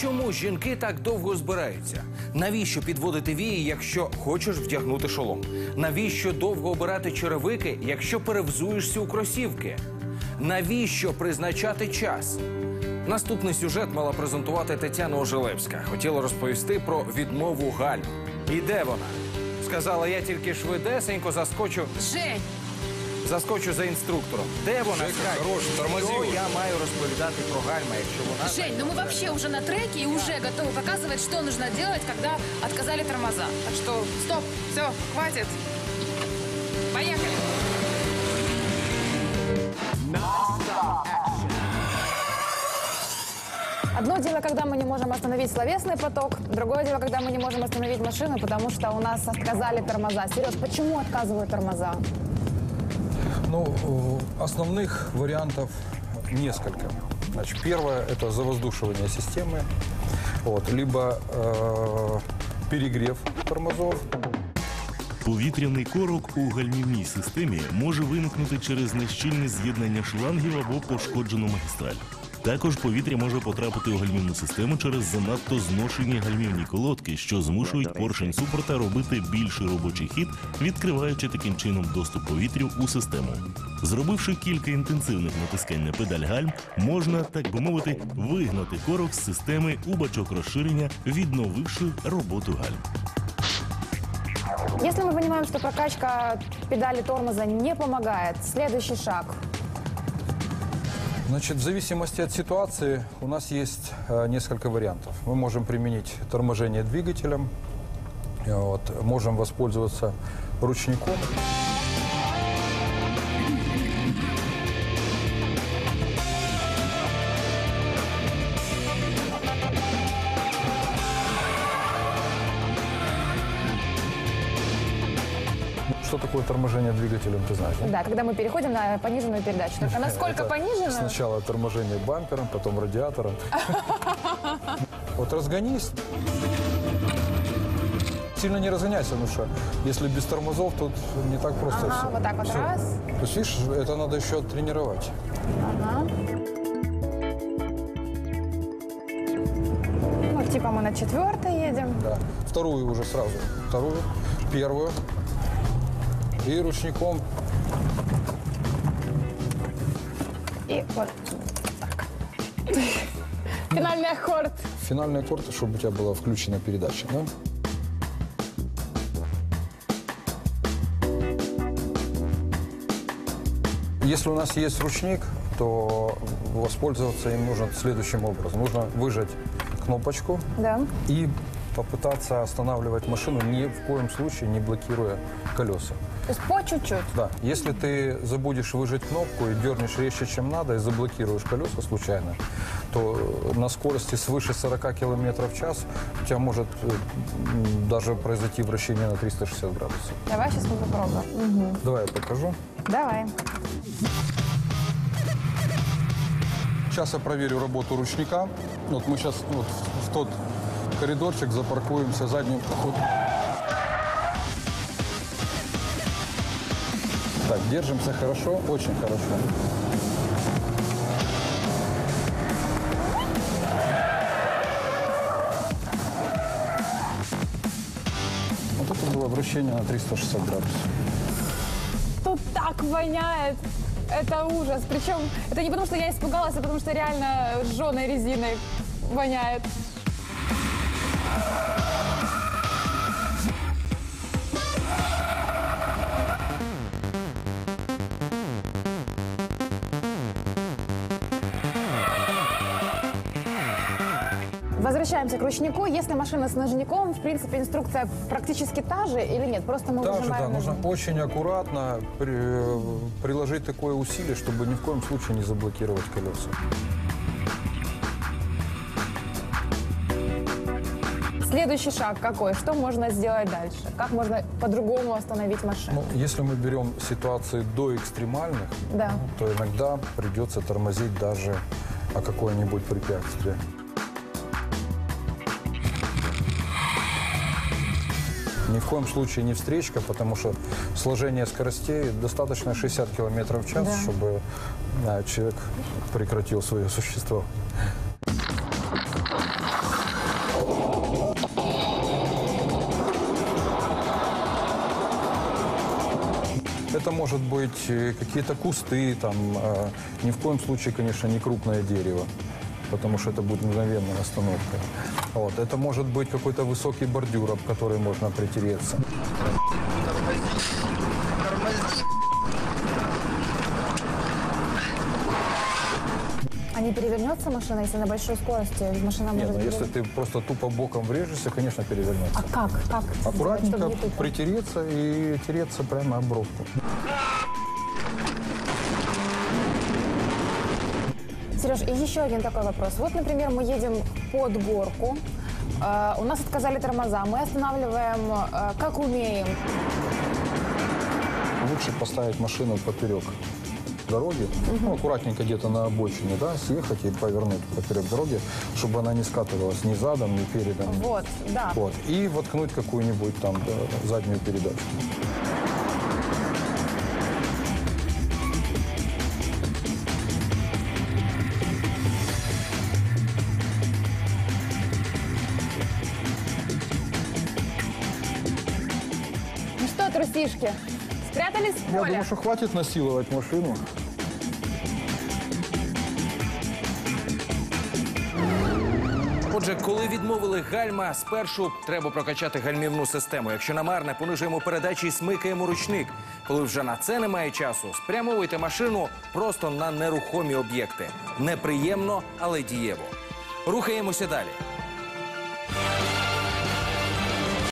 чому жінки так довго збираються? Навіщо підводити вії, якщо хочеш вдягнути шолом? Навіщо довго обирати черевики, якщо перевзуєшся у кросівки? Навіщо призначати час? Наступний сюжет мала презентувати Тетяна Ожелевська. Хотіла розповісти про відмову Галь. І де вона? Сказала, я тільки швидесенько заскочу, Жень, заскочу за інструктором. Де вона? Жека, Скажіть? хорош, тормози Що уже. я маю розповідати про гальма, якщо вона Жень, ну мы вообще уже на треке и уже готовы показывать, что нужно делать, когда отказали тормоза. Так что стоп, все, хватит. Поехали. Одно дело, когда мы не можем остановить словесный поток, другое дело, когда мы не можем остановить машину, потому что у нас отказали тормоза. Сереж, почему отказывают тормоза? Ну, э, основных вариантов несколько. Значит, первое – это завоздушивание системы, вот, либо э, перегрев тормозов, Повітряний корок у гальмівній системі може виникнути через нещільне з'єднання шлангів або пошкоджену магістраль. Також повітря може потрапити у гальмівну систему через занадто зношені гальмівні колодки, що змушують поршень супорта робити більший робочий хід, відкриваючи таким чином доступ повітрю у систему. Зробивши кілька інтенсивних натискань на педаль гальм, можна, так би мовити, вигнати корок з системи у бачок розширення, відновивши роботу гальм. Если мы понимаем, что прокачка педали тормоза не помогает, следующий шаг. Значит, в зависимости от ситуации у нас есть э, несколько вариантов. Мы можем применить торможение двигателем, э, вот, можем воспользоваться ручником. Что такое торможение двигателем, ты знаешь? да? Да, когда мы переходим на пониженную передачу. А насколько Это пониженную? Сначала торможение бампером, потом радиатором. Вот разгонись. Сильно не разгоняйся, потому что если без тормозов, тут не так просто Ага, все. вот так вот Всё. раз. То есть, видишь, это надо еще тренировать. Ага. Ну, типа мы на четвертой едем. Да. Вторую уже сразу. Вторую, первую. И ручником И вот так. Финальный аккорд. финальный аккорд, чтобы у тебя была включена передача. Да? Если у нас есть ручник, то воспользоваться им нужно следующим образом. Нужно выжать кнопочку Да. и попытаться останавливать машину, ни в коем случае не блокируя колеса. То есть по чуть-чуть. Да, если ты забудешь выжать кнопку и дернешь резче, чем надо, и заблокируешь колеса случайно, то на скорости свыше 40 км в час у тебя может э, даже произойти вращение на 360 градусов. Давай сейчас мы попробуем. Мгм. Давай я покажу. Давай. Сейчас я проверю работу ручника. Вот мы сейчас вот в тот коридорчик запаркуемся задним ходом. Так, держимся хорошо, очень хорошо. Вот это было вращение на 360 градусов. Тут так воняет. Это ужас. Причем это не потому, что я испугалась, а потому что реально сжженной резиной воняет. Возвращаемся к ручнику. Если машина с ножником, в принципе, инструкция практически та же или нет? Просто мы Также, да, выжимаем нужно очень аккуратно при- приложить такое усилие, чтобы ни в коем случае не заблокировать колеса. Следующий шаг какой? Что можно сделать дальше? Как можно по-другому остановить машину? Ну, если мы берем ситуации до экстремальных, Да. то иногда придется тормозить даже о какое-нибудь препятствие. Ни в коем случае не встречка, потому что сложение скоростей достаточно 60 км в час, да. чтобы да, человек прекратил свое существо. Это может быть э, какие-то кусты, там, э, ни в коем случае, конечно, не крупное дерево потому что это будет мгновенная остановка. Вот. Это может быть какой-то высокий бордюр, об который можно притереться. А не перевернется машина, если на большой скорости машина Не, может... ну, если ты просто тупо боком врежешься, конечно, перевернется. А как? Как? сделать, Аккуратненько не тупо? притереться и тереться прямо об. Сереж, и еще один такой вопрос. Вот, например, мы едем под горку, э, у нас отказали тормоза, мы останавливаем э, как умеем. Лучше поставить машину поперек дороги, ну, аккуратненько где-то на обочине, да, съехать и повернуть поперек дороги, чтобы она не скатывалась ни задом, ни передом. Вот, да. Вот. И воткнуть какую-нибудь там да, заднюю передачу. Что, спрятались в Я поле? думаю, что хватит насиловать машину. Отже, коли відмовили гальма, спершу треба прокачати гальмівну систему. Якщо намарне, понижуємо передачі і смикаємо ручник. Коли вже на це немає часу, спрямовуйте машину просто на нерухомі об'єкти. Неприємно, але дієво. Рухаємося далі.